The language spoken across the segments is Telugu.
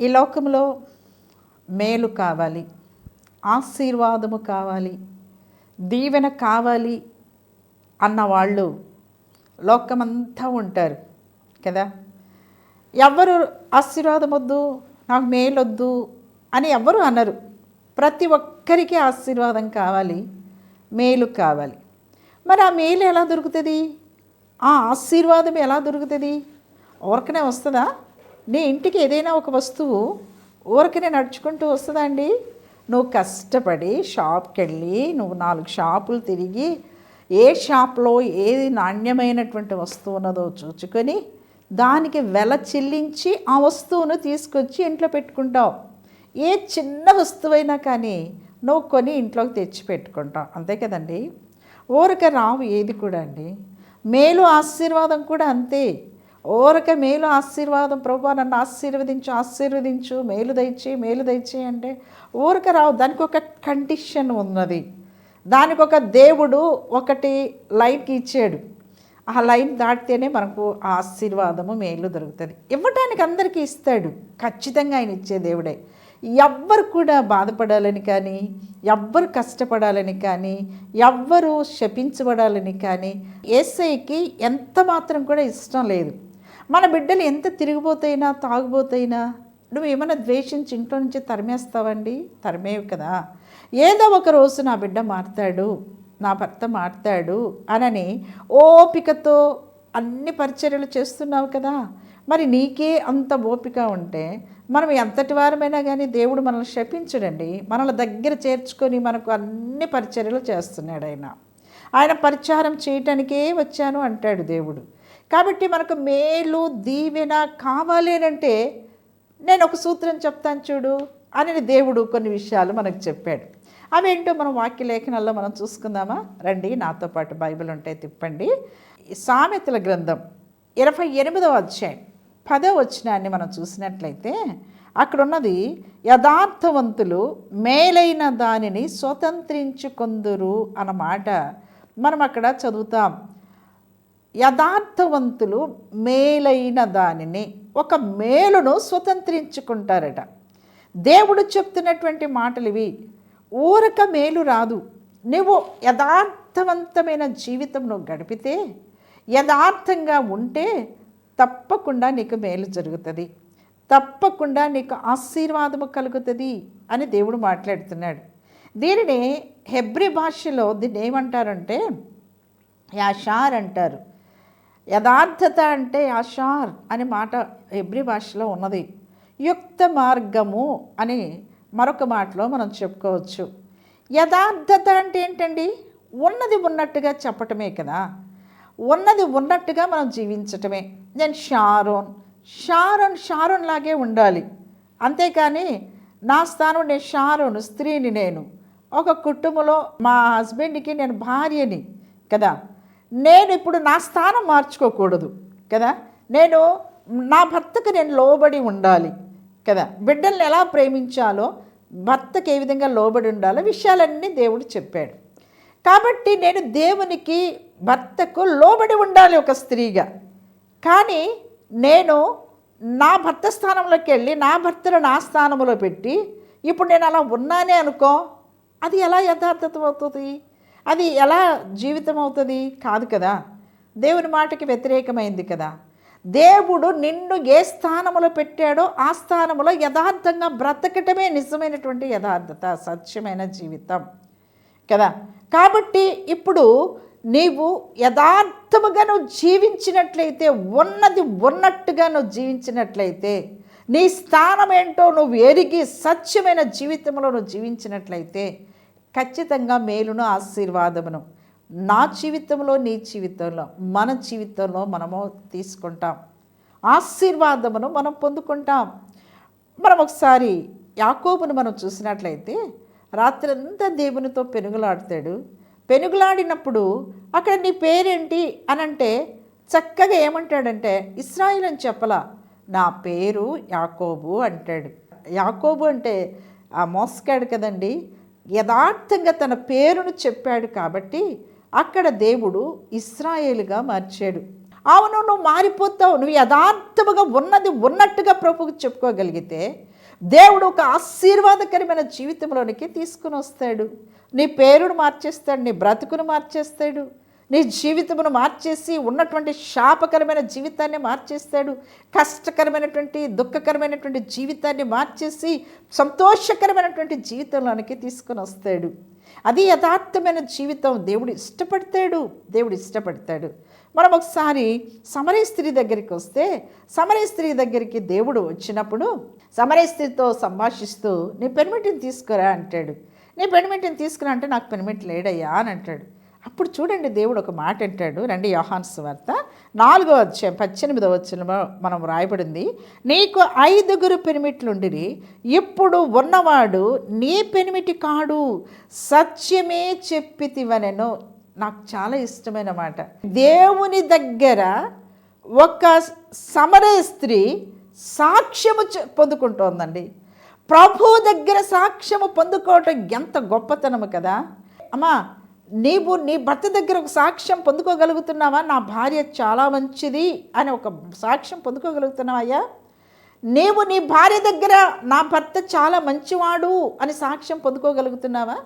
ఈ లోకంలో మేలు కావాలి ఆశీర్వాదము కావాలి దీవెన కావాలి అన్న వాళ్ళు లోకమంతా ఉంటారు కదా. ఎవరు ఆశీర్వాదం వద్దు నాకు మేలొద్దు అని ఎవరు అనరు. ప్రతి ఒక్కరికి ఆశీర్వాదం కావాలి మేలు కావాలి. మరి ఆ మేలు ఎలా దొరుకుతుంది? ఆ ఆశీర్వాదం ఎలా దొరుకుతుంది? ఊరకనే వస్తుందా? నీ ఇంటికి ఏదైనా ఒక వస్తువు ఊరికనే నడుచుకుంటూ వస్తుందండి. నువ్వు కష్టపడి షాప్కి వెళ్ళి నువ్వు నాలుగు షాపులు తిరిగి ఏ షాప్లో ఏది నాణ్యమైనటువంటి వస్తువు ఉన్నదో చూచుకొని దానికి వెల చెల్లించి ఆ వస్తువును తీసుకొచ్చి ఇంట్లో పెట్టుకుంటావు. ఏ చిన్న వస్తువైనా కానీ నువ్వు కొని ఇంట్లోకి తెచ్చి పెట్టుకుంటావు. అంతే కదండి? ఊరక రావు ఏది కూడా అండి. మేలు ఆశీర్వాదం కూడా అంతే. ఊరక మేలు ఆశీర్వాదం. ప్రభు నన్ను ఆశీర్వదించు ఆశీర్వదించు మేలు దయచి మేలు దయచి అంటే ఊరక రావు. దానికి ఒక కండిషన్ ఉన్నది. దానికి ఒక దేవుడు ఒకటి లైన్కి ఇచ్చాడు. ఆ లైన్ దాటితేనే మనకు ఆ ఆశీర్వాదము మేలు దొరుకుతుంది. ఇవ్వటానికి అందరికీ ఇస్తాడు. ఖచ్చితంగా ఆయన ఇచ్చే దేవుడే. ఎవ్వరు కూడా బాధపడాలని కానీ ఎవ్వరు కష్టపడాలని కానీ ఎవ్వరు శపించబడాలని కానీ ఏసైకి ఎంత మాత్రం కూడా ఇష్టం లేదు. మన బిడ్డలు ఎంత తిరిగిపోతైనా తాగుబోతైనా నువ్వు ఏమైనా ద్వేషించి ఇంట్లో నుంచి తరిమేస్తావండి? తరిమేవి కదా. ఏదో ఒక రోజు నా బిడ్డ మారుతాడు నా భర్త మారుతాడు అనని ఓపికతో అన్ని పరిచర్యలు చేస్తున్నావు కదా. మరి నీకే అంత ఓపిక ఉంటే మనం ఎంతటి వారమైనా కానీ దేవుడు మనల్ని శపించడండి. మనల్ని దగ్గర చేర్చుకొని మనకు అన్ని పరిచర్యలు చేస్తున్నాడు ఆయన. ఆయన పరిచారం చేయటానికే వచ్చాను అంటాడు దేవుడు. కాబట్టి మనకు మేలు దీవెన కావాలి అంటే నేను ఒక సూత్రం చెప్తాను చూడు అని దేవుడు కొన్ని విషయాలు మనకు చెప్పాడు. అవేంటో మనం వాక్య లేఖనాల్లో మనం చూసుకుందామా? రండి నాతో పాటు బైబిల్ ఉంటే తిప్పండి. సామెతల గ్రంథం ఇరవై ఎనిమిదవ అధ్యాయం పదో వచనాన్ని మనం చూసినట్లయితే అక్కడ ఉన్నది యథార్థవంతులు మేలైన దానిని స్వతంత్రించుకొందురు అన్నమాట. మనం అక్కడ చదువుతాం యథార్థవంతులు మేలైన దానిని ఒక మేలును స్వతంత్రించుకుంటారట. దేవుడు చెప్తున్నటువంటి మాటలు ఇవి. ఊరక మేలు రాదు. నువ్వు యథార్థవంతమైన జీవితంను గడిపితే యథార్థంగా ఉంటే తప్పకుండా నీకు మేలు జరుగుతుంది. తప్పకుండా నీకు ఆశీర్వాదము కలుగుతుంది అని దేవుడు మాట్లాడుతున్నాడు. దీనిని హెబ్రి భాషలో దీన్ని ఏమంటారంటే యాషార్ అంటారు. యథార్థత అంటే యాషార్ అనే మాట హెబ్రి భాషలో ఉన్నది. యుక్త మార్గము అని మరొక మాటలో మనం చెప్పుకోవచ్చు. యథార్థత అంటే ఏంటండి? ఉన్నది ఉన్నట్టుగా చెప్పటమే కదా. ఉన్నది ఉన్నట్టుగా మనం జీవించటమే. నేను షారోన్ షారోన్ షారోన్ లాగే ఉండాలి. అంతేకాని నా స్థానం నేను షారోన్ స్త్రీని నేను. ఒక కుటుంబంలో మా హస్బెండ్కి నేను భార్యని కదా. నేను ఇప్పుడు నా స్థానం మార్చుకోకూడదు కదా? నేను నా భర్తకు నేను లోబడి ఉండాలి కదా? బిడ్డల్ని ఎలా ప్రేమించాలో భర్తకు ఏ విధంగా లోబడి ఉండాలో విషయాలన్నీ దేవుడు చెప్పాడు. కాబట్టి నేను దేవునికి భర్తకు లోబడి ఉండాలి ఒక స్త్రీగా. కానీ నేను నా భర్త స్థానంలోకి వెళ్ళి నా భర్తను నా స్థానంలో పెట్టి ఇప్పుడు నేను అలా ఉన్నానే అనుకో అది ఎలా యథార్థత అవుతుంది అది ఎలా జీవితం అవుతుంది కాదు కదా. దేవుని మాటకి వ్యతిరేకమైంది కదా. దేవుడు నిన్ను ఏ స్థానంలో పెట్టాడో ఆ స్థానంలో యథార్థంగా బ్రతకటమే నిజమైనటువంటి యథార్థత సత్యమైన జీవితం. కదా. కాబట్టి ఇప్పుడు నీవు యథార్థముగా నువ్వు జీవించినట్లయితే ఉన్నది ఉన్నట్టుగా నువ్వు జీవించినట్లయితే నీ స్థానం ఏంటో నువ్వు ఎరిగి సత్యమైన జీవితంలో నువ్వు జీవించినట్లయితే ఖచ్చితంగా మేలును ఆశీర్వాదమును. నా జీవితంలో నీ జీవితంలో మన జీవితంలో మనము తీసుకుంటాం. ఆశీర్వాదమును మనం పొందుకుంటాం. మనం ఒకసారి యాకోబును మనం చూసినట్లయితే రాత్రంతా దేవునితో పెనుగులాడతాడు. పెనుగులాడినప్పుడు అక్కడ నీ పేరేంటి అని అంటే చక్కగా ఏమంటాడంటే ఇస్రాయిల్ అని చెప్పలా నా పేరు యాకోబు అంటాడు. యాకోబు అంటే ఆ మోసకాడు కదండి. యథార్థంగా తన పేరును చెప్పాడు కాబట్టి అక్కడ దేవుడు ఇస్రాయేలుగా మార్చాడు. అవును నువ్వు మారిపోతావు. నువ్వు యథార్థముగా ఉన్నది ఉన్నట్టుగా ప్రభుకు చెప్పుకోగలిగితే దేవుడు ఒక ఆశీర్వాదకరమైన జీవితంలోనికి తీసుకుని వస్తాడు. నీ పేరును మార్చేస్తాడు నీ బ్రతుకును మార్చేస్తాడు. నీ జీవితమును మార్చేసి ఉన్నటువంటి శాపకరమైన జీవితాన్ని మార్చేస్తాడు. కష్టకరమైనటువంటి దుఃఖకరమైనటువంటి జీవితాన్ని మార్చేసి సంతోషకరమైనటువంటి జీవితంలోనికి తీసుకొని వస్తాడు. అది యథార్థమైన జీవితం. దేవుడు ఇష్టపడతాడు. దేవుడు ఇష్టపడతాడు. మనం ఒకసారి సమరే స్త్రీ దగ్గరికి వస్తే సమరే స్త్రీ దగ్గరికి దేవుడు వచ్చినప్పుడు సమరే స్త్రీతో సంభాషిస్తూ నీ పెనిమిటిని తీసుకురా అంటాడు. నీ పెనిమిటిని తీసుకురా అంటే నాకు పెనిమిటి లేడయ్యా అని అంటాడు. అప్పుడు చూడండి దేవుడు ఒక మాట అంటాడు. రండి యోహాన్స్ వార్త నాలుగో వచ్చే పద్దెనిమిదో వచ్చిన మనం రాయబడింది నీకు ఐదుగురు పెనిమిట్లుండిరి. ఇప్పుడు ఉన్నవాడు నీ పెనిమిటి కాడు. సత్యమే చెప్పితివనెను. నాకు చాలా ఇష్టమైన మాట. దేవుని దగ్గర ఒక సమర స్త్రీ సాక్ష్యము చె- పొందుకుంటోందండి. ప్రభు దగ్గర సాక్ష్యము పొందుకోవటం ఎంత గొప్పతనము కదా. అమ్మా నీవు నీ భర్త దగ్గర ఒక సాక్ష్యం పొందుకోగలుగుతున్నావా? నా భార్య చాలా మంచిది అని ఒక సాక్ష్యం పొందుకోగలుగుతున్నావయ్యా నీవు నీ భార్య దగ్గర నా భర్త చాలా మంచివాడు అని సాక్ష్యం పొందుకోగలుగుతున్నావా?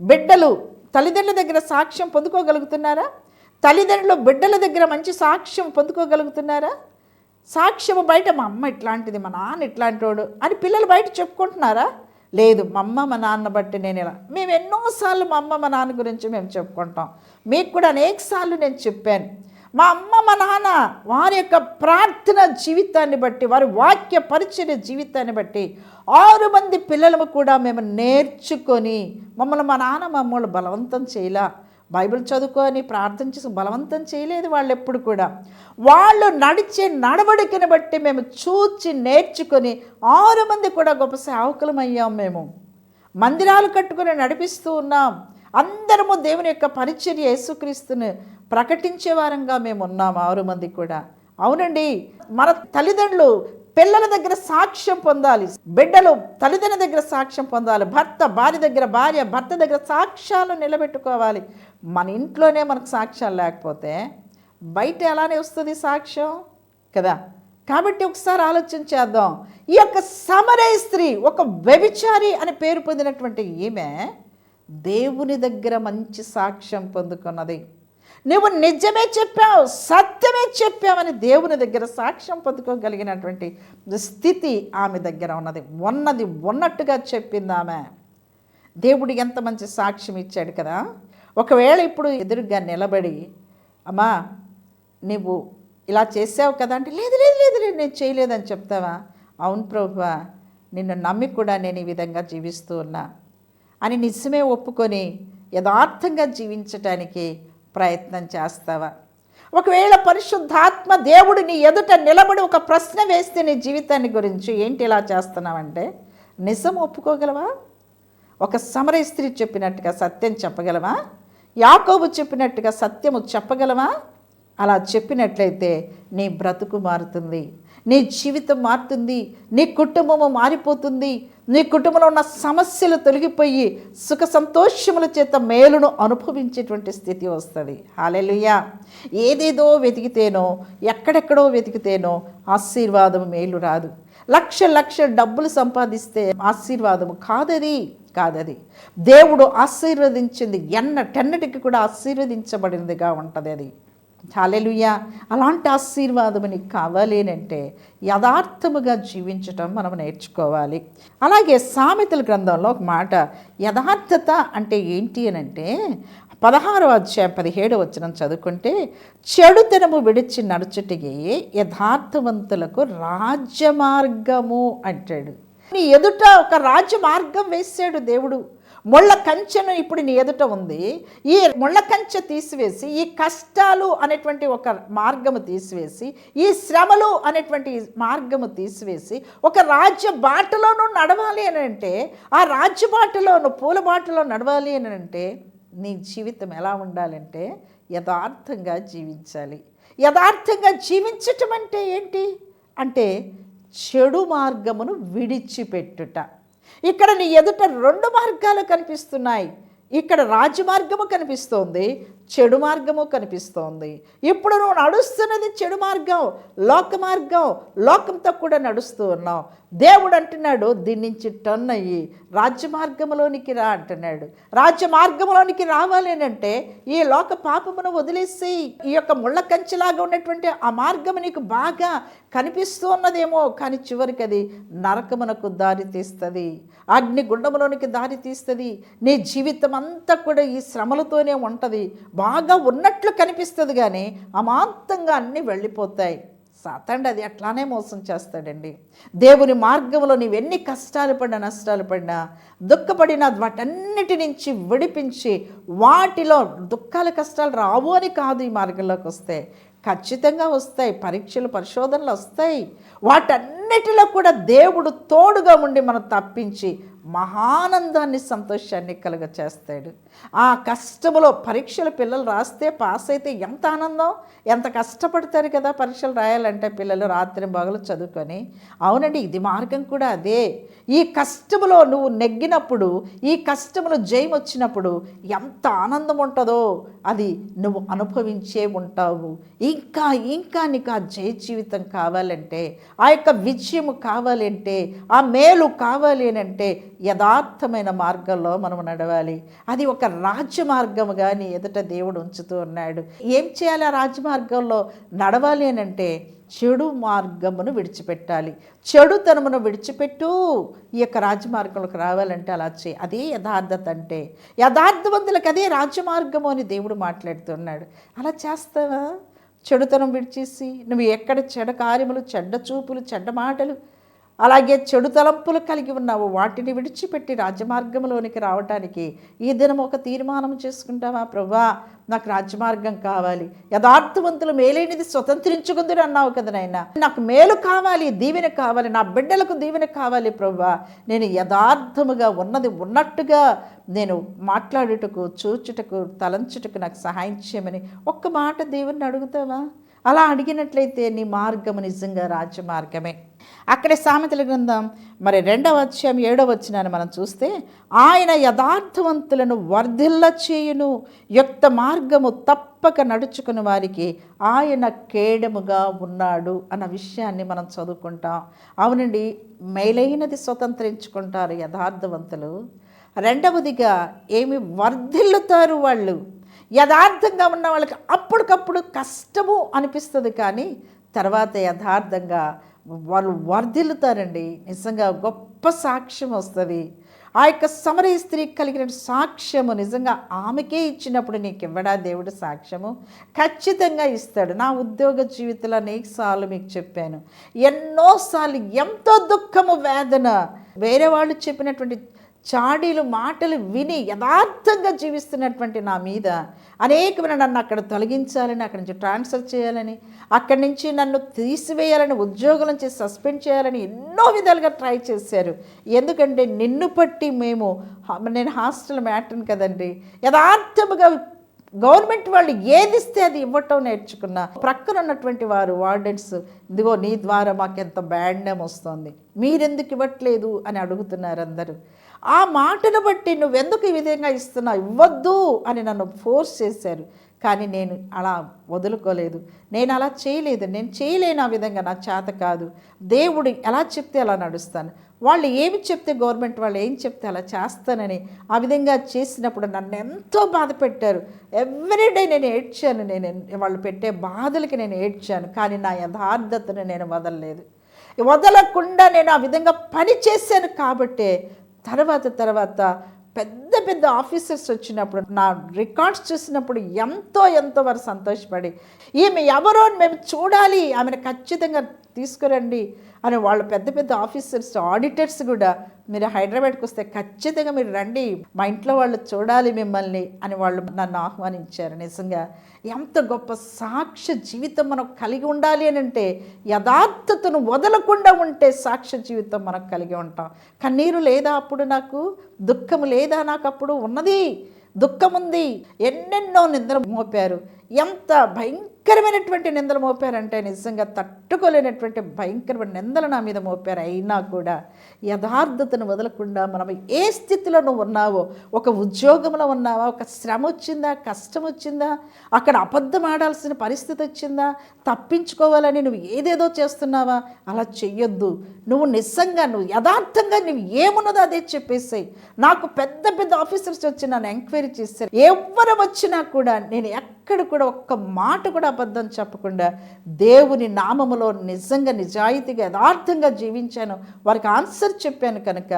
బిడ్డలు తల్లిదండ్రుల దగ్గర సాక్ష్యం పొందుకోగలుగుతున్నారా? తల్లిదండ్రులు బిడ్డల దగ్గర మంచి సాక్ష్యం పొందుకోగలుగుతున్నారా? సాక్ష్యం బయట మా అమ్మ ఇట్లాంటిది మా నాన్న ఇట్లాంటోడు అని పిల్లలు బయట చెప్పుకుంటున్నారా? లేదు మా అమ్మ మా నాన్న బట్టి నేను ఇలా. మేము ఎన్నోసార్లు మా అమ్మ మా నాన్న గురించి మేము చెప్పుకుంటాం. మీకు కూడా అనేకసార్లు నేను చెప్పాను. మా అమ్మ మా నాన్న వారి యొక్క ప్రార్థన జీవితాన్ని బట్టి వారి వాక్య పరిచయ జీవితాన్ని బట్టి ఆరు మంది పిల్లలు కూడా మేము నేర్చుకొని మమ్మల్ని మా నాన్న మమ్మల్ని బలవంతం చేయలా? బైబిల్ చదువుకొని ప్రార్థన చేసి బలవంతం చేయలేదు వాళ్ళు ఎప్పుడు కూడా. వాళ్ళు నడిచే నడవడికని బట్టి మేము చూచి నేర్చుకొని ఆరు మంది కూడా గొప్ప సేవకులం అయ్యాం మేము. మందిరాలు కట్టుకొని నడిపిస్తూ ఉన్నాం. అందరము దేవుని యొక్క పరిచర్య యేసుక్రీస్తుని ప్రకటించే వారంగా మేము ఉన్నాం ఆరు మంది కూడా. అవునండి. మన తల్లిదండ్రులు పిల్లల దగ్గర సాక్ష్యం పొందాలి. బిడ్డలు తల్లిదండ్రుల దగ్గర సాక్ష్యం పొందాలి. భర్త భార్య దగ్గర భార్య భర్త దగ్గర సాక్ష్యాలు నిలబెట్టుకోవాలి. మన ఇంట్లోనే మనకు సాక్ష్యాలు లేకపోతే బయట ఎలానే వస్తుంది సాక్ష్యం? కదా? కాబట్టి ఒకసారి ఆలోచన చేద్దాం. ఈ యొక్క సమరయ స్త్రీ ఒక వ్యభిచారి అని పేరు పొందినటువంటి ఈమె దేవుని దగ్గర మంచి సాక్ష్యం పొందుకున్నది. నువ్వు నిజమే చెప్పావు సత్యమే చెప్పావని దేవుని దగ్గర సాక్ష్యం పొందుకోగలిగినటువంటి స్థితి ఆమె దగ్గర ఉన్నది. ఉన్నది ఉన్నట్టుగా చెప్పింది ఆమె. దేవుడు ఎంత మంచి సాక్ష్యం ఇచ్చాడు కదా. ఒకవేళ ఇప్పుడు ఎదురుగా నిలబడి అమ్మా నువ్వు ఇలా చేసావు కదా అంటే లేదు లేదు లేదు లేదు నేను చేయలేదని చెప్తావా? అవును ప్రభువా నిన్ను నమ్మి కూడా నేను ఈ విధంగా జీవిస్తూ ఉన్నా అని నిజమే ఒప్పుకొని యథార్థంగా జీవించటానికి ప్రయత్నం చేస్తావా? ఒకవేళ పరిశుద్ధాత్మ దేవుడు నీ ఎదుట నిలబడి ఒక ప్రశ్న వేస్తే నీ జీవితాన్ని గురించి ఏంటి ఇలా చేస్తున్నావంటే నిజం ఒప్పుకోగలవా? ఒక సమర స్త్రీ చెప్పినట్టుగా సత్యం చెప్పగలవా? యాకోబు చెప్పినట్టుగా సత్యము చెప్పగలవా? అలా చెప్పినట్లయితే నీ బ్రతుకు మారుతుంది నీ జీవితం మారుతుంది నీ కుటుంబము మారిపోతుంది నీ కుటుంబంలో ఉన్న సమస్యలు తొలగిపోయి సుఖ సంతోషముల చేత మేలును అనుభవించేటువంటి స్థితి వస్తుంది. హాలెలుయా ఏదేదో వెతికితేనో ఎక్కడెక్కడో వెతికితేనో ఆశీర్వాదం మేలు రాదు. లక్ష లక్ష డబ్బులు సంపాదిస్తే ఆశీర్వాదము కాదది కాదది. దేవుడు ఆశీర్వదించింది ఎన్న టెన్నటికి కూడా ఆశీర్వదించబడినదిగా ఉంటుంది అది. చాలెలుయ్యా అలాంటి ఆశీర్వాదం నీకు యథార్థముగా జీవించటం మనం నేర్చుకోవాలి. అలాగే సామెతల గ్రంథంలో ఒక మాట యథార్థత అంటే ఏంటి అని అంటే పదహారో అధ్యాయం పదిహేడు వచ్చిన చదువుకుంటే చెడుతనము విడిచి నడుచుటికి యథార్థవంతులకు రాజ్యమార్గము అంటాడు. నీ ఎదుట ఒక రాజ్యమార్గం వేసాడు దేవుడు. ముళ్ళ కంచెను ఇప్పుడు నీ ఎదుట ఉంది. ఈ ముళ్ళ కంచె తీసివేసి ఈ కష్టాలు అనేటువంటి ఒక మార్గము తీసివేసి ఈ శ్రమలు అనేటువంటి మార్గము తీసివేసి ఒక రాజ్య బాటలోనూ నడవాలి అని అంటే ఆ రాజ్య బాటలోను పూల బాటలో నడవాలి అని అంటే నీ జీవితం ఎలా ఉండాలంటే యథార్థంగా జీవించాలి. యథార్థంగా జీవించటం అంటే ఏంటి? అంటే చెడు మార్గమును విడిచిపెట్టుట. ఇక్కడ నీ ఎదుట రెండు మార్గాలు కనిపిస్తున్నాయి. ఇక్కడ రాజమార్గము కనిపిస్తోంది. చెడు మార్గము కనిపిస్తోంది. ఇప్పుడు నువ్వు నడుస్తున్నది చెడు మార్గం లోక మార్గం లోకంతో కూడా నడుస్తూ ఉన్నావు. దేవుడు అంటున్నాడు దీని నుంచి టర్న్ అయ్యి రాజ్య మార్గంలోనికి రా అంటున్నాడు. రాజ్య మార్గంలోనికి రావాలి అంటే ఈ లోక పాపమును వదిలేసి ఈ యొక్క ముళ్ళ కంచిలాగా ఉన్నటువంటి ఆ మార్గము నీకు బాగా కనిపిస్తూ ఉన్నదేమో కానీ చివరికి అది నరకమునకు దారి తీస్తుంది. అగ్ని గుండములోనికి దారి తీస్తుంది. నీ జీవితం అంతా కూడా ఈ శ్రమలతోనే ఉంటుంది. బాగా ఉన్నట్లు కనిపిస్తుంది కానీ అమాంతంగా అన్నీ వెళ్ళిపోతాయి. సాతండి అది అట్లానే మోసం చేస్తాడండి. దేవుని మార్గంలో నీవెన్ని ఎన్ని కష్టాలు పడినా నష్టాలు పడినా దుఃఖపడినా వాటన్నిటి నుంచి విడిపించి వాటిలో దుఃఖాలు కష్టాలు రావు అని కాదు ఈ మార్గంలోకి వస్తే. ఖచ్చితంగా వస్తాయి. పరీక్షలు పరిశోధనలు వస్తాయి. వాటన్నిటిలో కూడా దేవుడు తోడుగా ఉండి మనం తప్పించి మహానందాన్ని సంతోషాన్ని కలుగ చేస్తాడు ఆ కష్టములో పరీక్షలు పిల్లలు రాస్తే పాస్ అయితే ఎంత ఆనందం? ఎంత కష్టపడతారు కదా పరీక్షలు రాయాలంటే పిల్లలు రాత్రి పగలు చదువుకొని. అవునండి ఇది మార్గం కూడా అదే. ఈ కష్టములో నువ్వు నెగ్గినప్పుడు ఈ కష్టములో జయం వచ్చినప్పుడు ఎంత ఆనందం ఉంటుందో అది నువ్వు అనుభవించే ఉంటావు. ఇంకా ఇంకా నీకు ఆ జయ జీవితం కావాలంటే ఆ యొక్క విజయము కావాలంటే ఆ మేలు కావాలి అని అంటే యథార్థమైన మార్గంలో మనం నడవాలి. అది ఒక రాజ్య మార్గముగా నీ ఎదుట దేవుడు ఉంచుతూ ఉన్నాడు. ఏం చేయాలి ఆ రాజ్యమార్గంలో నడవాలి అని అంటే చెడు మార్గమును విడిచిపెట్టాలి. చెడుతనమును విడిచిపెట్టు ఈ యొక్క రాజమార్గంలోకి రావాలంటే అలా చేయి. అదే యథార్థత అంటే. యథార్థవంతులకు అదే రాజమార్గము అని దేవుడు మాట్లాడుతున్నాడు. అలా చేస్తావా? చెడుతనం విడిచేసి నువ్వు ఎక్కడ చెడ కార్యములు చెడ్డ చూపులు చెడ్డ మాటలు అలాగే చెడు తలంపులు కలిగి ఉన్నావు. వాటిని విడిచిపెట్టి రాజ్యమార్గంలోనికి రావటానికి ఈ దినం ఒక తీర్మానం చేసుకుంటావా ప్రభా? నాకు రాజ్యమార్గం కావాలి. యథార్థవంతులు మేలైనది స్వతంత్రించుకుందని అన్నావు కదా నాయన. నాకు మేలు కావాలి దీవెన కావాలి నా బిడ్డలకు దీవెన కావాలి ప్రభా. నేను యథార్థముగా ఉన్నది ఉన్నట్టుగా నేను మాట్లాడుటకు చూచుటకు తలంచుటకు నాకు సహాయం చేయమని ఒక్క మాట దేవుణ్ణి అడుగుతావా? అలా అడిగినట్లయితే నీ మార్గము నిజంగా రాజ్యమార్గమే అక్కడే సామెతల గ్రంథం మరి రెండవ అధ్యాయం ఏడవ వచ్చినాన్ని మనం చూస్తే ఆయన యథార్థవంతులను వర్ధిల్ల చేయును యుక్త మార్గము తప్పక నడుచుకుని వారికి ఆయన కేడముగా ఉన్నాడు అన్న విషయాన్ని మనం చదువుకుంటాం. అవునండి మేలైనది స్వతంత్రించుకుంటారు యథార్థవంతులు. రెండవదిగా ఏమి వర్ధిల్లుతారు వాళ్ళు? యథార్థంగా ఉన్న వాళ్ళకి అప్పటికప్పుడు కష్టము అనిపిస్తుంది కానీ తర్వాత యథార్థంగా వాళ్ళు వర్ధిల్లుతారండి. నిజంగా గొప్ప సాక్ష్యం వస్తుంది. ఆ యొక్క సమరయ స్త్రీ కలిగిన సాక్ష్యము నిజంగా ఆమెకే ఇచ్చినప్పుడు నీకు ఇవ్వడా దేవుడు సాక్ష్యము? ఖచ్చితంగా ఇస్తాడు. నా ఉద్యోగ జీవితంలో అనేకసార్లు మీకు చెప్పాను. ఎన్నోసార్లు ఎంతో దుఃఖము వేదన వేరే వాళ్ళు చెప్పినటువంటి చాడీలు మాటలు విని యథార్థంగా జీవిస్తున్నటువంటి నా మీద అనేకమైన నన్ను అక్కడ తొలగించాలని అక్కడి నుంచి ట్రాన్స్ఫర్ చేయాలని అక్కడి నుంచి నన్ను తీసివేయాలని ఉద్యోగం నుంచి సస్పెండ్ చేయాలని ఎన్నో విధాలుగా ట్రై చేశారు. ఎందుకంటే నిన్ను పట్టి మేము నేను హాస్టల్ మ్యాటర్ని కదండి. యథార్థముగా గవర్నమెంట్ వాళ్ళు ఏది ఇస్తే అది ఇవ్వటం నేర్చుకున్నా ప్రక్కన ఉన్నటువంటి వారు వార్డెన్స్ ఇదిగో నీ ద్వారా మాకు ఎంత బ్యాడ్ నేమ్ వస్తుంది. మీరెందుకు ఇవ్వట్లేదు? అని అడుగుతున్నారు అందరూ. ఆ మాటను బట్టి నువ్వెందుకు ఈ విధంగా ఇస్తున్నావు? ఇవ్వద్దు అని నన్ను ఫోర్స్ చేశారు. కానీ నేను అలా వదులుకోలేదు. నేను అలా చేయలేదు. నేను చేయలేను ఆ విధంగా నా చేత కాదు. దేవుడు ఎలా చెప్తే అలా నడుస్తాను. వాళ్ళు ఏమి చెప్తే గవర్నమెంట్ వాళ్ళు ఏం చెప్తే అలా చేస్తానని ఆ విధంగా చేసినప్పుడు నన్ను ఎంతో బాధ పెట్టారు. ఎవ్రీడే నేను ఏడ్చాను. నేను వాళ్ళు పెట్టే బాధలకి నేను ఏడ్చాను. కానీ నా యథార్థతను నేను వదలలేదు. వదలకుండా నేను ఆ విధంగా పని చేశాను కాబట్టే తర్వాత తర్వాత పెద్ద పెద్ద ఆఫీసర్స్ వచ్చినప్పుడు నా రికార్డ్స్ చూసినప్పుడు ఎంతో ఎంతో వారు సంతోషపడి ఈమె ఎవరో మేము చూడాలి ఆమెను ఖచ్చితంగా తీసుకురండి అని వాళ్ళు పెద్ద పెద్ద ఆఫీసర్స్ ఆడిటర్స్ కూడా మీరు హైదరాబాద్కి వస్తే ఖచ్చితంగా మీరు రండి మా ఇంట్లో వాళ్ళు చూడాలి మిమ్మల్ని అని వాళ్ళు నన్ను ఆహ్వానించారు. నిజంగా ఎంత గొప్ప సాక్ష్య జీవితం మనం కలిగి ఉండాలి అని అంటే యథార్థతను వదలకుండా ఉంటే సాక్ష్య జీవితం మనం కలిగి ఉంటాం. కన్నీరు లేదా అప్పుడు నాకు దుఃఖము లేదా నాకు అప్పుడు ఉన్నది దుఃఖం ఉంది ఎన్నెన్నో నిద్ర మోపారు. ఎంత భయంకర భయంకరమైనటువంటి నిందలు మోపారంటే నిజంగా తట్టుకోలేనటువంటి భయంకరమైన నిందలు నా మీద మోపారు. అయినా కూడా యథార్థతను వదలకుండా మనం ఏ స్థితిలో నువ్వు ఉన్నావో ఒక ఉద్యోగంలో ఉన్నావా ఒక శ్రమ వచ్చిందా కష్టం వచ్చిందా అక్కడ అబద్ధం ఆడాల్సిన పరిస్థితి వచ్చిందా తప్పించుకోవాలని నువ్వు ఏదేదో చేస్తున్నావా అలా చెయ్యొద్దు. నువ్వు నిజంగా నువ్వు యథార్థంగా నువ్వు ఏమున్నదో అదే చెప్పేసాయి. నాకు పెద్ద పెద్ద ఆఫీసర్స్ వచ్చి నన్ను ఎంక్వైరీ చేశారు. ఎవరు వచ్చినా కూడా నేను ఎక్కడ కూడా ఒక్క మాట కూడా అబద్ధం చెప్పకుండా దేవుని నామములో నిజంగా నిజాయితీగా యథార్థంగా జీవించాను. వారికి ఆన్సర్ చెప్పాను కనుక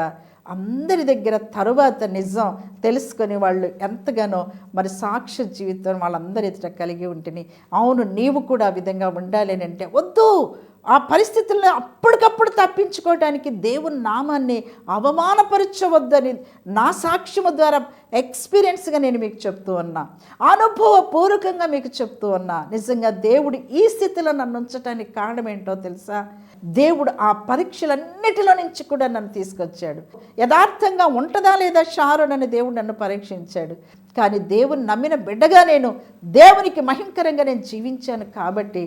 అందరి దగ్గర తరువాత నిజం తెలుసుకొని వాళ్ళు ఎంతగానో మరి సాక్ష్య జీవితం వాళ్ళందరి ఎదుట కలిగి ఉంటుంది అవును నీవు కూడా ఆ విధంగా ఉండాలి అంటే వద్దు! ఆ పరిస్థితులను అప్పటికప్పుడు తప్పించుకోవడానికి దేవుని నామాన్ని అవమానపరచవద్దని నా సాక్ష్యము ద్వారా ఎక్స్పీరియన్స్గా నేను మీకు చెప్తూ ఉన్నా. అనుభవపూర్వకంగా మీకు చెప్తూ ఉన్నా. నిజంగా దేవుడు ఈ స్థితిలో నన్ను ఉంచడానికి కారణం ఏంటో తెలుసా? దేవుడు ఆ పరీక్షలన్నిటిలో నుంచి కూడా నన్ను తీసుకొచ్చాడు. యథార్థంగా ఉంటుందా లేదా షారోన్ అని దేవుడు నన్ను పరీక్షించాడు. కానీ దేవుని నమ్మిన బిడ్డగా నేను దేవునికి మహింకరంగా నేను జీవించాను కాబట్టి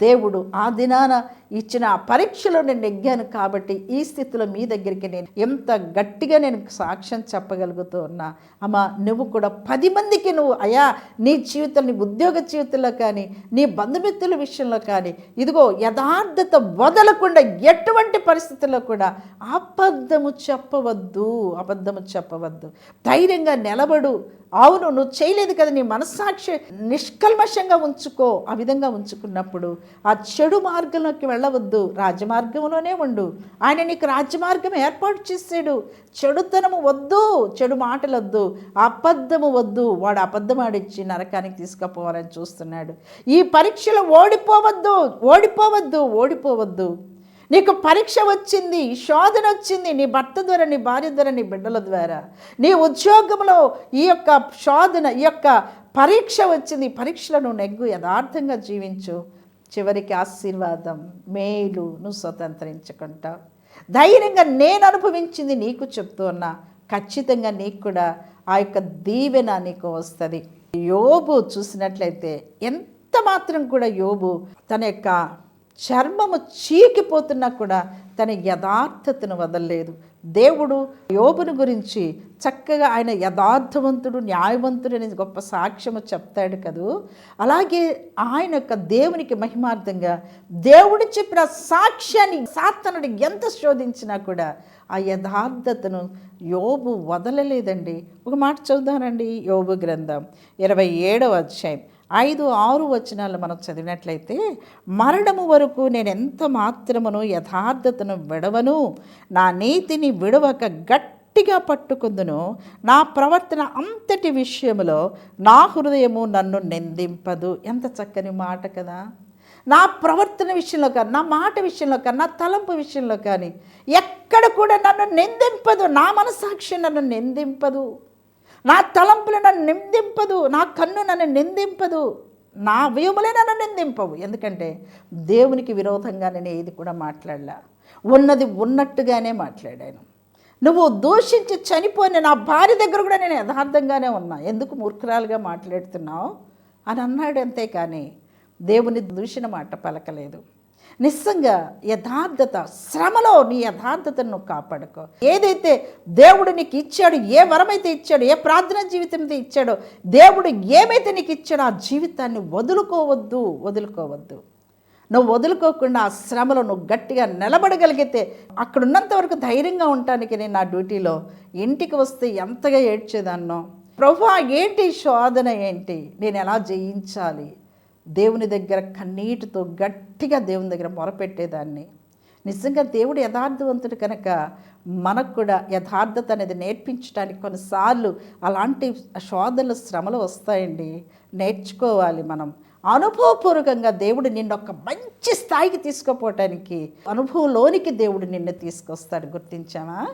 దేవుడు ఆ దినాన ఇచ్చిన ఆ పరీక్షలో నేను నెగ్గాను కాబట్టి ఈ స్థితిలో మీ దగ్గరికి నేను ఎంత గట్టిగా నేను సాక్ష్యం చెప్పగలుగుతూ ఉన్నా అమ్మా నువ్వు కూడా పది మందికి నువ్వు అయా నీ జీవితం నీ ఉద్యోగ జీవితంలో కానీ నీ బంధుమిత్రుల విషయంలో కానీ ఇదిగో యథార్థత వదలకుండా ఎటువంటి పరిస్థితుల్లో కూడా అబద్ధము చెప్పవద్దు అబద్ధము చెప్పవద్దు. ధైర్యంగా నిలబడు. అవును నువ్వు చేయలేదు కదా నీ మనస్సాక్షి నిష్కల్మషంగా ఉంచుకో ఆ విధంగా ఉంచుకున్నప్పుడు ఆ చెడు మార్గంలోకి వెళ్ళవద్దు రాజమార్గంలోనే ఉండు. ఆయన నీకు రాజమార్గం ఏర్పాటు చేసాడు చెడుతనము వద్దు చెడు మాటలొద్దు. అబద్ధము వద్దు. వాడు అబద్ధం ఆడిచ్చి నరకానికి తీసుకుపోవాలని చూస్తున్నాడు. ఈ పరీక్షలో ఓడిపోవద్దు ఓడిపోవద్దు ఓడిపోవద్దు. నీకు పరీక్ష వచ్చింది శోధన వచ్చింది నీ భర్త ద్వారా నీ భార్య ద్వారా నీ బిడ్డల ద్వారా. నీ ఉద్యోగంలో ఈ యొక్క శోధన ఈ యొక్క పరీక్ష వచ్చింది. పరీక్షలను నెగ్గు యథార్థంగా జీవించు. చివరికి ఆశీర్వాదం మేలు నువ్వు స్వతంత్రించుకుంటావు ధైర్యంగా నేను అనుభవించింది నీకు చెప్తున్నా. ఖచ్చితంగా నీకు కూడా ఆ యొక్క దీవెన నీకు వస్తుంది. యోబు చూసినట్లయితే ఎంత మాత్రం కూడా యోబు తన యొక్క చర్మము చీకిపోతున్నా కూడా తన యథార్థతను వదలలేదు. దేవుడు యోబును గురించి చక్కగా ఆయన యథార్థవంతుడు న్యాయవంతుడు అనే గొప్ప సాక్ష్యము చెప్తాడు కదూ. అలాగే ఆయన యొక్క దేవునికి మహిమార్థంగా దేవుడు చెప్పిన సాక్ష్యాన్ని సాత్తనుడు ఎంత శోధించినా కూడా ఆ యథార్థతను యోబు వదలలేదండి. ఒక మాట చదువుదానండి యోబు గ్రంథం ఇరవై ఏడవ అధ్యాయం. ఐదు ఆరు వచనాలు మనం చదివినట్లయితే మరణము వరకు నేను ఎంత మాత్రమును యథార్థతను విడవను నా నీతిని విడవక గట్టిగా పట్టుకుందును నా ప్రవర్తన అంతటి విషయంలో నా హృదయము నన్ను నిందింపదు. ఎంత చక్కని మాట కదా! నా ప్రవర్తన విషయంలో కానీ నా మాట విషయంలో కానీ నా తలంపు విషయంలో కానీ ఎక్కడ కూడా నన్ను నిందింపదు. నా మనసాక్షి నన్ను నిందింపదు. నా తలంపులు నన్ను నిందింపదు నా కన్ను నన్ను నిందింపదు నా అవయములే నన్ను నిందింపవు. ఎందుకంటే దేవునికి విరోధంగా నేను ఏది కూడా మాట్లాడలా. ఉన్నది ఉన్నట్టుగానే మాట్లాడాను. నువ్వు దూషించి చనిపోయిన నా భార్య దగ్గర కూడా నేను యథార్థంగానే ఉన్నా. ఎందుకు మూర్ఖురాలుగా మాట్లాడుతున్నావు? అని అన్నాడు అంతే కానీ దేవుని దూషణ మాట పలకలేదు. నిస్సంగా యథార్థత శ్రమలో నీ యథార్థతను నువ్వు కాపాడుకో. ఏదైతే దేవుడు నీకు ఇచ్చాడు ఏ వరమైతే ఇచ్చాడు ఏ ప్రార్థన జీవితం అయితే ఇచ్చాడో దేవుడు ఏమైతే నీకు ఇచ్చాడో ఆ జీవితాన్ని వదులుకోవద్దు వదులుకోవద్దు. నువ్వు వదులుకోకుండా ఆ శ్రమలో నువ్వు గట్టిగా నిలబడగలిగితే అక్కడున్నంత వరకు ధైర్యంగా ఉండటానికి నేను నా డ్యూటీలో ఇంటికి వస్తే ఎంతగా ఏడ్చేదాన్నో. ప్రభు ఏంటి శోధన ఏంటి? నేను ఎలా జయించాలి? దేవుని దగ్గర కన్నీటితో గట్టిగా దేవుని దగ్గర మొరపెట్టేదాన్ని. నిజంగా దేవుడు యథార్థవంతుడు కనుక మనకు కూడా యథార్థత అనేది నేర్పించడానికి కొన్నిసార్లు అలాంటి శోధనలు శ్రమలు వస్తాయండి. నేర్చుకోవాలి మనం. అనుభవపూర్వకంగా దేవుడు నిన్ను ఒక మంచి స్థాయికి తీసుకుపోవటానికి అనుభవంలోనికి దేవుడు నిన్ను తీసుకొస్తాడు. గుర్తించామా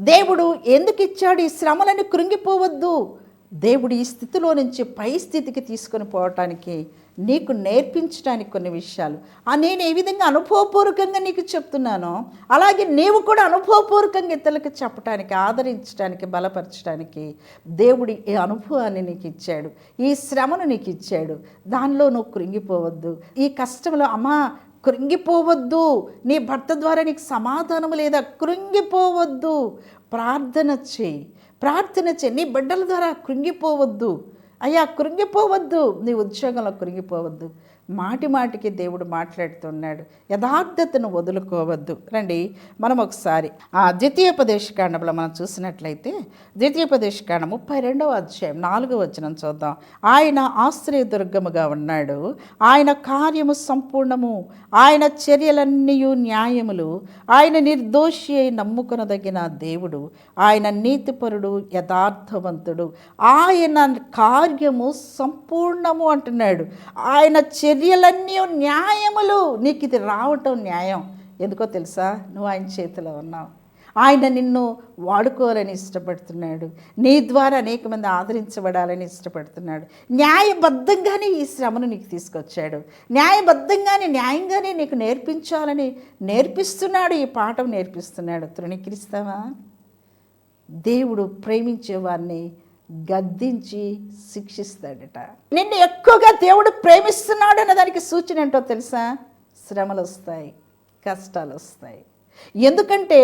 దేవుడు ఎందుకు ఇచ్చాడు ఈ శ్రమలని కృంగిపోవద్దు? దేవుడు ఈ స్థితిలో నుంచి పై స్థితికి తీసుకొని పోవటానికి నీకు నేర్పించడానికి కొన్ని విషయాలు. ఆ నేను ఏ విధంగా అనుభవపూర్వకంగా నీకు చెప్తున్నానో అలాగే నీవు కూడా అనుభవపూర్వకంగా ఇతరులకు చెప్పడానికి ఆదరించడానికి బలపరచడానికి దేవుడి ఈ అనుభవాన్ని నీకు ఇచ్చాడు. ఈ శ్రమను నీకు ఇచ్చాడు. దానిలో నువ్వు కృంగిపోవద్దు. ఈ కష్టంలో అమ్మా కృంగిపోవద్దు. నీ భర్త ద్వారా నీకు సమాధానం లేదా? కృంగిపోవద్దు. ప్రార్థన చేయి. ప్రార్థన చేయి. నీ బిడ్డల ద్వారా కృంగిపోవద్దు. అయ్యా కృంగిపోవద్దు. నీ ఉద్యోగంలో కృంగిపోవద్దు. మాటి మాటికి దేవుడు మాట్లాడుతున్నాడు. యథార్థతను వదులుకోవద్దు. రండి మనం ఒకసారి ఆ ద్వితీయోపదేశకాండంలో మనం చూసినట్లయితే ద్వితీయోపదేశకాండం ముప్పై రెండవ అధ్యాయం నాలుగో వచనం చూద్దాం. ఆయన ఆశ్రయదుర్గముగా ఉన్నాడు. ఆయన కార్యము సంపూర్ణము. ఆయన చర్యలన్నీ న్యాయములు. ఆయన నిర్దోషి అయి నమ్ముకొనదగిన దేవుడు. ఆయన నీతిపరుడు యథార్థవంతుడు. ఆయన కార్యము సంపూర్ణము అంటున్నాడు. ఆయన చర్యలన్నీ న్యాయములు. నీకు ఇది రావటం న్యాయం. ఎందుకో తెలుసా? నువ్వు ఆయన చేతిలో ఉన్నావు. ఆయన నిన్ను వాడుకోవాలని ఇష్టపడుతున్నాడు. నీ ద్వారా అనేక మంది ఆదరించబడాలని ఇష్టపడుతున్నాడు. న్యాయబద్ధంగానే ఈ శ్రమను నీకు తీసుకొచ్చాడు. న్యాయబద్ధంగానే న్యాయంగానే నీకు నేర్పించాలని నేర్పిస్తున్నాడు. ఈ పాఠం నేర్పిస్తున్నాడు. తృణీకరిస్తావా? దేవుడు ప్రేమించే వారిని గద్దించి శిక్షిస్తాడట. నిన్ను ఎక్కువగా దేవుడు ప్రేమిస్తున్నాడు అన్న దానికి సూచన ఏంటో తెలుసా? శ్రమలు వస్తాయి కష్టాలు వస్తాయి. ఎందుకంటే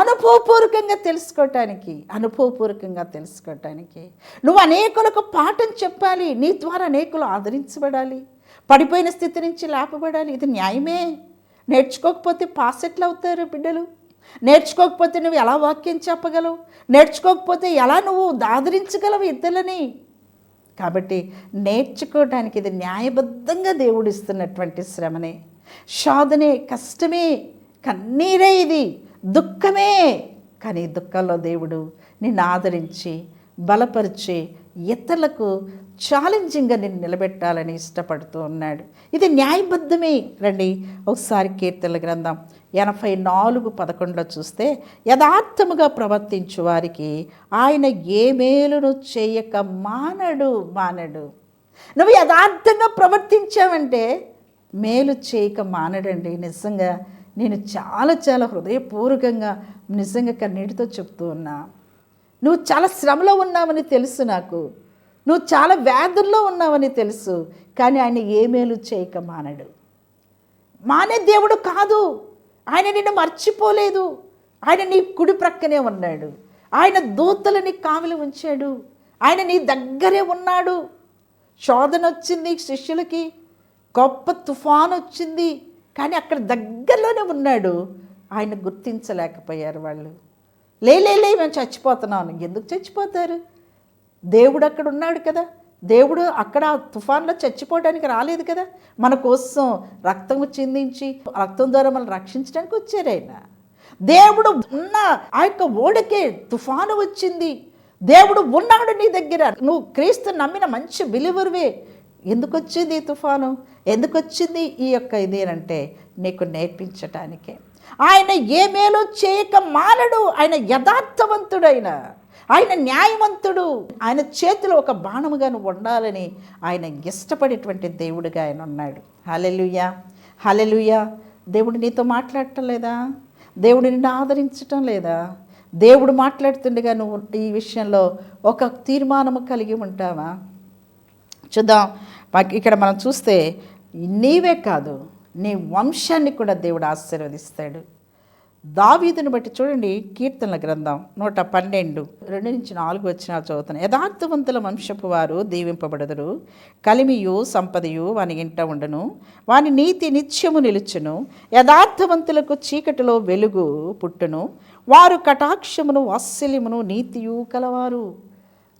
అనుభవపూర్వకంగా తెలుసుకోవటానికి అనుభవపూర్వకంగా తెలుసుకోవటానికి నువ్వు అనేకులకు పాఠం చెప్పాలి నీ ద్వారా అనేకులు ఆదరించబడాలి పడిపోయిన స్థితి నుంచి లేపబడాలి. ఇది న్యాయమే. నేర్చుకోకపోతే పాస్ అవుతారు బిడ్డలు. నేర్చుకోకపోతే నువ్వు ఎలా వాక్యం చెప్పగలవు? నేర్చుకోకపోతే ఎలా నువ్వు దాదరించగలవు ఇద్దరిని? కాబట్టి నేర్చుకోవడానికి ఇది న్యాయబద్ధంగా దేవుడిస్తున్నటువంటి శ్రమనే. శోధనే కష్టమే కన్నీరే ఇది దుఃఖమే. కానీ దుఃఖంలో దేవుడు నిన్ను ఆదరించి బలపరిచి ఇతరులకు ఛాలెంజింగ్గా నేను నిలబెట్టాలని ఇష్టపడుతూ ఉన్నాడు. ఇది న్యాయబద్ధమే. రండి ఒకసారి కీర్తన గ్రంథం ఎనభై నాలుగు పదకొండులో చూస్తే యథార్థముగా ప్రవర్తించు వారికి ఆయన ఏ మేలును చేయక మానడు మానడు. నువ్వు యథార్థంగా ప్రవర్తించావంటే మేలు చేయక మానడండి. నిజంగా నేను చాలా చాలా హృదయపూర్వకంగా నిజంగా కన్నీటితో చెప్తూ ఉన్నా. నువ్వు చాలా శ్రమలో ఉన్నావని తెలుసు నాకు. నువ్వు చాలా వ్యాధుల్లో ఉన్నావని తెలుసు. కానీ ఆయన ఏ మేలు చేయక మానడు. మానే దేవుడు కాదు. ఆయన నిన్ను మర్చిపోలేదు. ఆయన నీ కుడి ప్రక్కనే ఉన్నాడు. ఆయన దూతలని కావిలి ఉంచాడు. ఆయన నీ దగ్గరే ఉన్నాడు. శోధన వచ్చింది శిష్యులకి. గొప్ప తుఫాన్ వచ్చింది. కానీ అక్కడ దగ్గరలోనే ఉన్నాడు. ఆయన గుర్తించలేకపోయారు వాళ్ళు. లే లే లే, మేము చచ్చిపోతున్నాను ఎందుకు చచ్చిపోతారు? దేవుడు అక్కడ ఉన్నాడు కదా. దేవుడు అక్కడ తుఫాన్లో చచ్చిపోవడానికి రాలేదు కదా. మన కోసం రక్తము చిందించి రక్తం ద్వారా మనల్ని రక్షించడానికి వచ్చారు ఆయన. దేవుడు ఉన్న ఆ యొక్క ఓడకే తుఫాను వచ్చింది. దేవుడు ఉన్నాడు నీ దగ్గర. నువ్వు క్రీస్తు నమ్మిన మంచి బిలివర్వే ఎందుకు వచ్చింది ఈ తుఫాను? ఎందుకు వచ్చింది ఈ యొక్క ఇదేనంటే నీకు నేర్పించటానికే. ఆయన ఏ మేలు చేయక మానడు. ఆయన యథార్థవంతుడైన ఆయన న్యాయవంతుడు. ఆయన చేతిలో ఒక బాణముగా నువ్వు ఉండాలని ఆయన ఇష్టపడేటువంటి దేవుడిగా ఆయన ఉన్నాడు. హలెలుయ హలెలుయ దేవుడు నీతో మాట్లాడటం లేదా? దేవుడు నిన్ను ఆదరించటం లేదా? దేవుడు మాట్లాడుతుండగా నువ్వు ఈ విషయంలో ఒక తీర్మానము కలిగి ఉంటావా? చూద్దాం. ఇక్కడ మనం చూస్తే నీవే కాదు నీ వంశాన్ని కూడా దేవుడు ఆశీర్వదిస్తాడు. దావీదుని బట్టి చూడండి కీర్తనల గ్రంథం నూట పన్నెండు రెండు నుంచి నాలుగు వచ్చిన చదువుతాను యథార్థవంతుల వంశపు వారు దీవింపబడదురు. కలిమియు సంపదయు వాని ఇంట ఉండను. వాని నీతి నిత్యము నిలుచును. యథార్థవంతులకు చీకటిలో వెలుగు పుట్టును. వారు కటాక్షమును వాత్సల్యమును నీతియు కలవారు.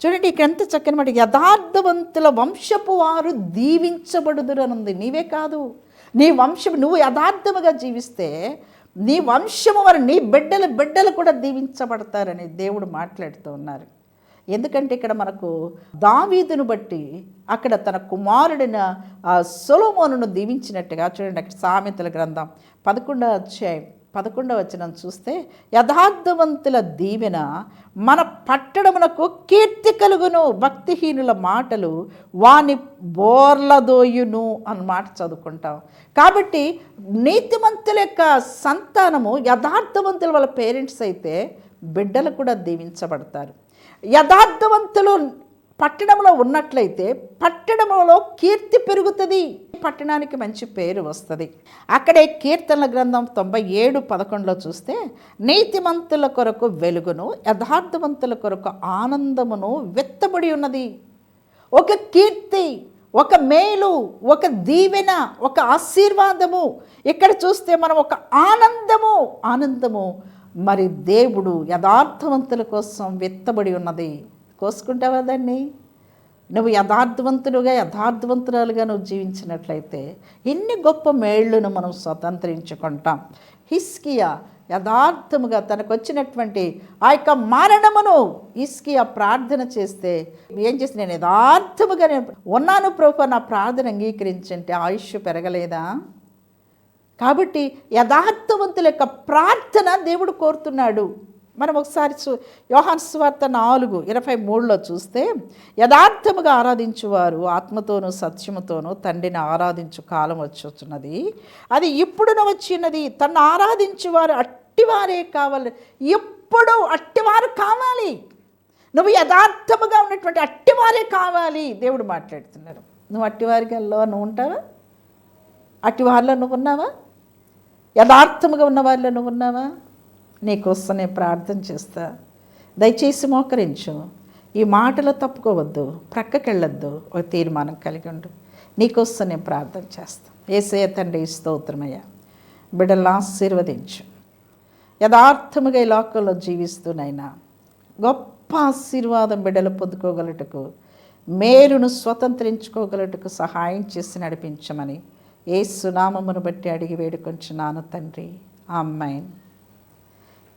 చూడండి ఇక్కడ ఎంత చక్కని మాట. యథార్థవంతుల వంశపు వారు దీవించబడుదురు అని ఉంది నీవే కాదు. నీ వంశం నువ్వు యథార్థముగా జీవిస్తే నీ వంశము వారు నీ బిడ్డలు బిడ్డలు కూడా దీవించబడతారని దేవుడు మాట్లాడుతూ ఉన్నారు. ఎందుకంటే ఇక్కడ మనకు దావీదును బట్టి అక్కడ తన కుమారుడిన ఆ సొలోమోనును దీవించినట్టుగా చూడండి అక్కడ సామెతల గ్రంథం పదకొండో అధ్యాయం. పదకొండవ వచనం చూస్తే యథార్థవంతుల దీవెన మన పట్టణమునకు కీర్తి కలుగును భక్తిహీనుల మాటలు వాని బోర్లదోయును అన్నమాట చదువుకుంటాం. కాబట్టి నీతిమంతుల యొక్క సంతానము యథార్థవంతుల వాళ్ళ పేరెంట్స్ అయితే బిడ్డలు కూడా దీవించబడతారు. యథార్థవంతులు పట్టణంలో ఉన్నట్లయితే పట్టణంలో కీర్తి పెరుగుతుంది. పట్టణానికి మంచి పేరు వస్తుంది. అక్కడే కీర్తనల గ్రంథం తొంభై ఏడు పదకొండులో చూస్తే నీతిమంతుల కొరకు వెలుగును యథార్థవంతుల కొరకు ఆనందమును వెత్తబడి ఉన్నది. ఒక కీర్తి ఒక మేలు ఒక దీవెన ఒక ఆశీర్వాదము. ఇక్కడ చూస్తే మనం ఒక ఆనందము ఆనందము. మరి దేవుడు యథార్థవంతుల కోసం వెత్తబడి ఉన్నది. కోసుకుంటావా దాన్ని? నువ్వు యథార్థవంతులుగా యథార్థవంతురాలుగా నువ్వు జీవించినట్లయితే ఎన్ని గొప్ప మేళ్ళను మనం స్వతంత్రించుకుంటాం. హిస్కియా యథార్థముగా తనకు వచ్చినటువంటి ఆ యొక్క మరణమును ఇస్కియా ప్రార్థన చేస్తే ఏం చేసి నేను యథార్థముగా నేను ఉన్నాను ప్రభు నా ప్రార్థన అంగీకరించంటే ఆయుష్ పెరగలేదా? కాబట్టి యథార్థవంతుల యొక్క ప్రార్థన దేవుడు కోరుతున్నాడు. మనం ఒకసారి చూ యోహాన్ స్వార్త నాలుగు ఇరవై మూడులో చూస్తే యథార్థముగా ఆరాధించువారు ఆత్మతోనూ సత్యముతోనూ తండ్రిని ఆరాధించు కాలం వచ్చుతున్నది అది ఇప్పుడున వచ్చినది తను ఆరాధించువారు అట్టివారే కావాలి. ఎప్పుడు అట్టివారు కావాలి. నువ్వు యథార్థముగా ఉన్నటువంటి అట్టివారే కావాలి. దేవుడు మాట్లాడుతున్నారు. నువ్వు అట్టివారికి వెళ్ళవా నువ్వు ఉంటావా? అట్టివారిలో నువ్వు ఉన్నావా? యథార్థముగా ఉన్న వారిలో నువ్వు ఉన్నావా? నీకోసం నేను ప్రార్థన చేస్తా. దయచేసి మోకరించు. ఈ మాటలు తప్పుకోవద్దు ప్రక్కకెళ్ళొద్దు ఒక తీర్మానం కలిగి ఉండు. నీకోసం నేను ప్రార్థన చేస్తాను ఏసే తండ్రి స్తోత్రమయ్యా. బిడ్డలను ఆశీర్వదించు. యథార్థముగా ఈ లోకంలో జీవిస్తూనైనా గొప్ప ఆశీర్వాదం బిడ్డలు పొందుకోగలటకు మేలును స్వతంత్రించుకోగలటకు సహాయం చేసి నడిపించమని ఏ సునామమును బట్టి అడిగి వేడుకొంచున్నాను తండ్రి. అమ్మాయిని